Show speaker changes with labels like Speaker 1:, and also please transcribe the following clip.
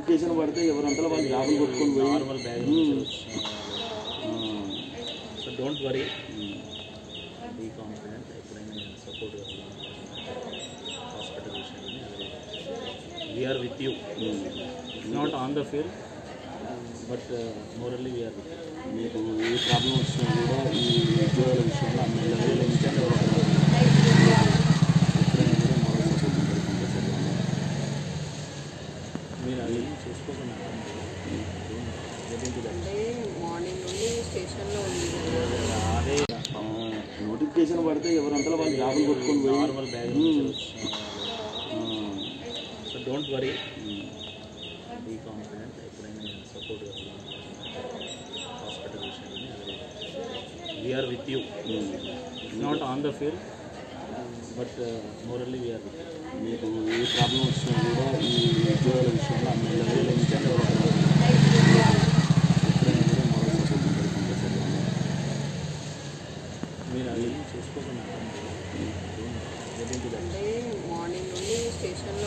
Speaker 1: Notification పడితే ఎవరంతా వాళ్ళు జాబులు కొట్టుకొని పోయి.
Speaker 2: So don't worry be confident ఎప్పుడైనా సపోర్ట్ హాస్పిటల్ విషయంలో we're with you not on the field but morally we're
Speaker 1: మీకు ఏ ప్రాబ్లం వచ్చినా కూడా ఈ ఉద్యోగాల విషయంలో
Speaker 3: మార్నింగ్ నుండి స్టేషన్లో ఉంది
Speaker 2: అదే.
Speaker 1: ఆ, నోటిఫికేషన్ పడితే ఎవరంతా వాళ్ళు జాబులు కొట్టుకొని పోయి
Speaker 2: normal bag. So don't worry be confident ఎప్పుడైనా సపోర్ట్ హాస్పిటల్ విషయంలో we're with you not on the field but morally we're with
Speaker 1: మీకు ఏ ప్రాబ్లం వచ్చినా ఉద్యోగాల విషయంలో అన్ని లెవెల్
Speaker 2: మీరు అది చూసుకోకుండా
Speaker 3: మార్నింగ్ నుండి
Speaker 2: స్టేషన్